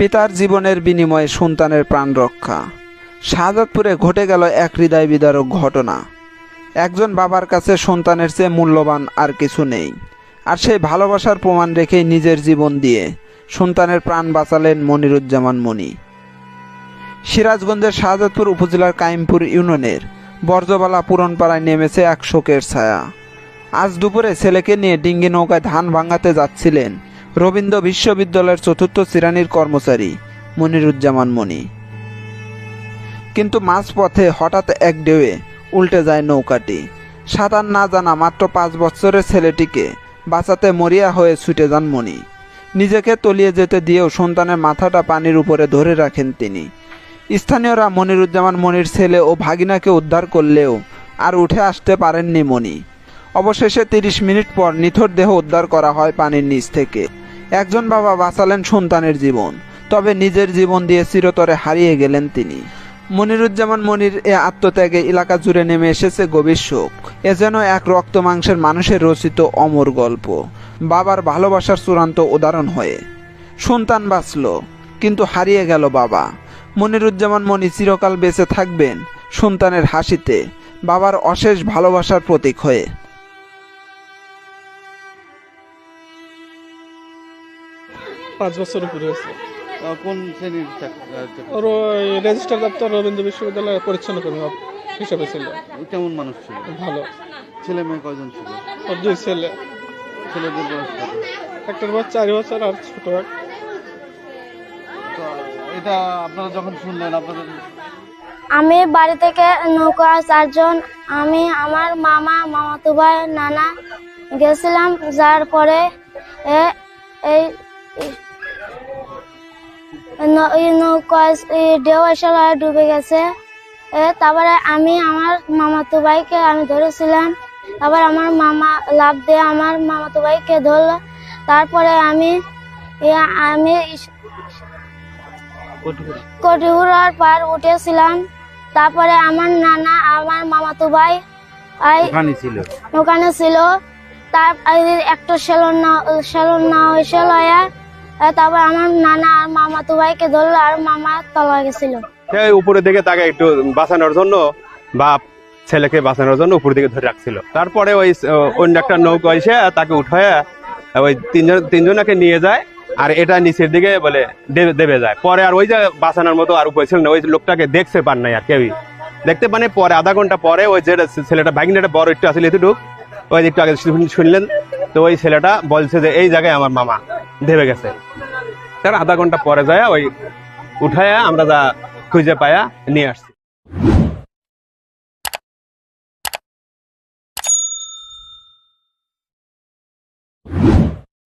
পিতার জীবনের বিনিময়ে সন্তানের প্রাণ রক্ষা। শাহজাদপুরে ঘটে গেল এক হৃদয় বিদারক ঘটনা। একজন বাবার কাছে সন্তানের চেয়ে মূল্যবান আর কিছু নেই। আর সেই ভালোবাসার প্রমাণ রেখেই নিজের জীবন দিয়ে সন্তানের প্রাণ বাঁচালেন মনিরুজ্জামান মনি সিরাজগঞ্জের শাহজাদপুর উপজেলার কাইমপুর ইউনিয়নের বর্জবালা পুরনপাড়ায় নেমেছে এক শোকের ছায়া। আজ দুপুরে ছেলেকে নিয়ে ডিঙ্গি নৌকায় ধান ভাঙাতে যাচ্ছিলেন রবীন্দ্র বিশ্ববিদ্যালয়ের চতুর্থ শ্রেণির কর্মচারী, মনিরুজ্জামান মনি কিন্তু মাঝপথে হঠাৎ এক ঢেউয়ে উল্টে যায় নৌকাটি। সাঁতার না জানা মাত্র পাঁচ বছরের ছেলেটিকে বাঁচাতে মরিয়া হয়ে ছুটে যান মনি নিজেকে তলিয়ে যেতে দিয়েও সন্তানের মাথাটা পানির উপরে ধরে রাখেন তিনি। স্থানীয়রা মনিরুজ্জামান মনির ছেলে ও ভাগিনাকে উদ্ধার করলেও আর উঠে আসতে পারেননি মনি অবশেষে তিরিশ মিনিট পর নিথর দেহ উদ্ধার করা হয় পানির নিচ থেকে। একজন বাবা বাঁচালেন সন্তানের জীবন, তবে নিজের জীবন দিয়ে চিরতরে হারিয়ে গেলেন তিনি। মনিরুজ্জামান মনির এ আত্মত্যাগে এলাকা জুড়ে নেমে এসেছে গভীর শোক। এ যেন এক রক্ত মাংসের মানুষের রচিত অমর গল্প, বাবার ভালোবাসার চূড়ান্ত উদাহরণ হয়ে। সন্তান বাঁচল, কিন্তু হারিয়ে গেল বাবা। মনিরুজ্জামান মনি চিরকাল বেঁচে থাকবেন সন্তানের হাসিতে, বাবার অশেষ ভালোবাসার প্রতীক হয়ে। পাঁচ বছর উপরে হয়েছে কোন শ্রেণির? ওর ওই রেজিস্টার দপ্তর রবীন্দ্র বিশ্ববিদ্যালয়ে পরিচ্ছন্ন কর্মী হিসেবে ছিল। কেমন মানুষ ছিল? ভালো। ছেলে মেয়ে কয়জন ছিল? ওর দুই ছেলে। ছেলেদের বয়স একটার বয়স চার বছর আর ছোট এক। তো এটা আপনারা যখন শুনলেন আপনাদের আমি বাড়ি থেকে নৌকা চারজন আমি আমার মামা মামাতো ভাই নানা গেছিলাম। যার পরে এই নৌকা ঢেউ ডুবে গেছে। এ তারপরে আমি আমার মামাতো ভাইকে আমি ধরেছিলাম। তারপর আমার মামা লাভ দিয়ে আমার মামাতো ভাইকে ধরলো। তারপরে আমি আমি কটিগুড়ার পার উঠেছিলাম। তারপরে আমার নানা আমার মামাতো ভাই ওখানে ছিল। তার একটা সেলুন না সেলুন না হয়েছে লয়া তারপর আমার নানা আর মামাতো ভাইকে ধরলো আর মামা তলা গেছিল। উপরে দিকে তাকে একটু বাঁচানোর জন্য বাপ ছেলেকে বাঁচানোর জন্য উপর দিকে ধরে রাখছিল। তারপরে ওই অন্য একটা নৌকা এসে তাকে উঠায়, ওই তিনজন, তিনজনকে নিয়ে যায় আর এটা নিচের দিকে বলে দেবে- যায়। পরে আর ওই যে বাঁচানোর মতো আর উপায় ছিল না, ওই লোকটাকে দেখতে পান নাই আর কেউই। দেখতে পানে পরে, আধা ঘণ্টা পরে ওই যে ছেলেটা, ভাগিনাটা বড় একটু আসলে এতটুক, ওই একটু আগে শুন- শুনলেন, তো ওই ছেলেটা বলছে যে, এই জায়গায় আমার মামা। ধেবে গেছে। তার আধা ঘণ্টা পরে যায় ওই উঠায় আমরা যা খুঁজে পায়া নিয়ে আসছি।